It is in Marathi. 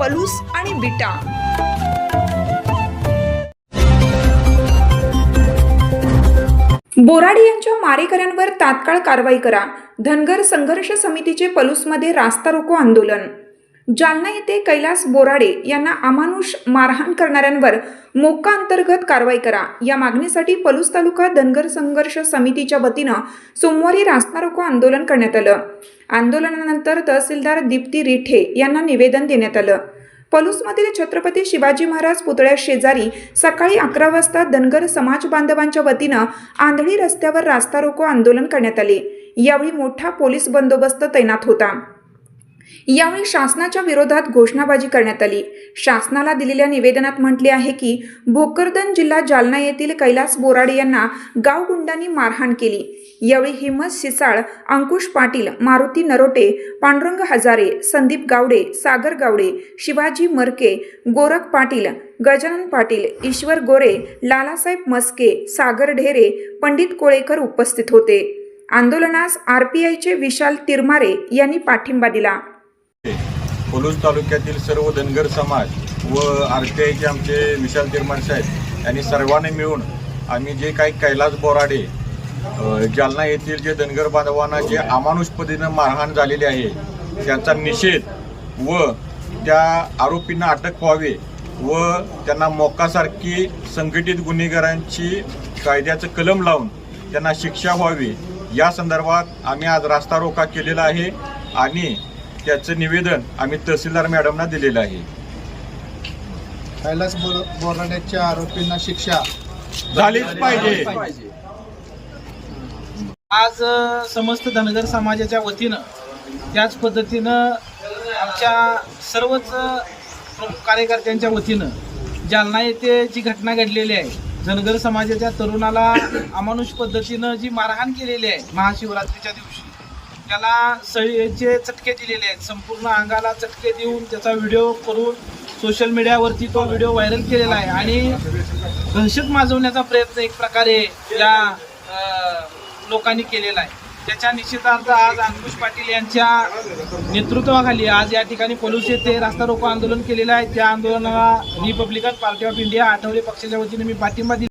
पलूस आणि बिटा. बोराडे यांच्या मारेकऱ्यांवर तात्काळ कारवाई करा. धनगर संघर्ष समितीचे पलूसमध्ये रास्ता रोको आंदोलन. जालना येथे कैलास बोराडे यांना अमानुष मारहाण करणाऱ्यांवर मोक्का अंतर्गत कारवाई करा. या मागणीसाठी पलूस तालुका धनगर संघर्ष समितीच्या वतीनं सोमवारी रास्ता रोको आंदोलन करण्यात आलं. आंदोलनानंतर तहसीलदार दीप्ती रिठे यांना निवेदन देण्यात आलं. पलूसमधील छत्रपती शिवाजी महाराज पुतळ्या शेजारी सकाळी अकरा वाजता धनगर समाज बांधवांच्या वतीनं आंधळी रस्त्यावर रास्ता रोको आंदोलन करण्यात आले. यावेळी मोठा पोलीस बंदोबस्त तैनात होता. यावेळी शासनाच्या विरोधात घोषणाबाजी करण्यात आली. शासनाला दिलेल्या निवेदनात म्हटले आहे की भोकरदन जिल्हा जालना येथील कैलास बोराडे यांना गावगुंडांनी मारहाण केली. यावेळी हिम्मत सिसाळ अंकुश पाटील मारुती नरोटे पांडुरंग हजारे संदीप गावडे सागर गावडे शिवाजी मरके गोरख पाटील गजानन पाटील ईश्वर गोरे लालासाहेब मस्के सागर ढेरे पंडित कोळेकर उपस्थित होते. आंदोलनास आरपीआयचे विशाल तिरमारे यांनी पाठिंबा दिला. पलूस तालुक्यातील सर्व धनगर समाज व आर टी आयचे आमचे विशाल तिरमार साहेब यांनी सर्वांनी मिळून आम्ही जे काही कैलास बोराडे जालना येथील जे धनगर बांधवांना जे अमानुष पद्धतीनं मारहाण झालेली आहे त्यांचा निषेध व त्या आरोपींना अटक व्हावे व त्यांना मोक्कासारखी संघटित गुन्हेगारांची कायद्याचं कलम लावून त्यांना शिक्षा व्हावी या संदर्भात आम्ही आज रास्ता रोका केलेला आहे आणि त्याचं निवेदन आम्ही तहसीलदार मॅडमना दिलेलं आहे. कैलास बोर बोराड्याच्या आरोपींना शिक्षा. झालीच पाहिजे. आज समस्त धनगर समाजाच्या वतीनं त्याच पद्धतीनं आमच्या सर्वच प्रमुख कार्यकर्त्यांच्या वतीनं जालना येथे जी घटना घडलेली आहे धनगर समाजाच्या तरुणाला अमानुष पद्धतीनं जी मारहाण केलेली आहे महाशिवरात्रीच्या दिवशी त्याला सळीचे चटके दिलेले आहेत. संपूर्ण अंगाला चटके देऊन त्याचा व्हिडिओ करून सोशल मीडियावरती तो व्हिडिओ व्हायरल केलेला आहे. आणि दहशत माजवण्याचा प्रयत्न एक प्रकारे या लोकांनी केलेला आहे. त्याच्या निश्चितार्थ आज अंकुश पाटील यांच्या नेतृत्वाखाली आज या ठिकाणी पोलीस येथे रास्ता रोको आंदोलन केलेलं आहे. त्या आंदोलनाला Republican party of India Athawale पक्षाच्या वतीने मी पाठिंबा दिला.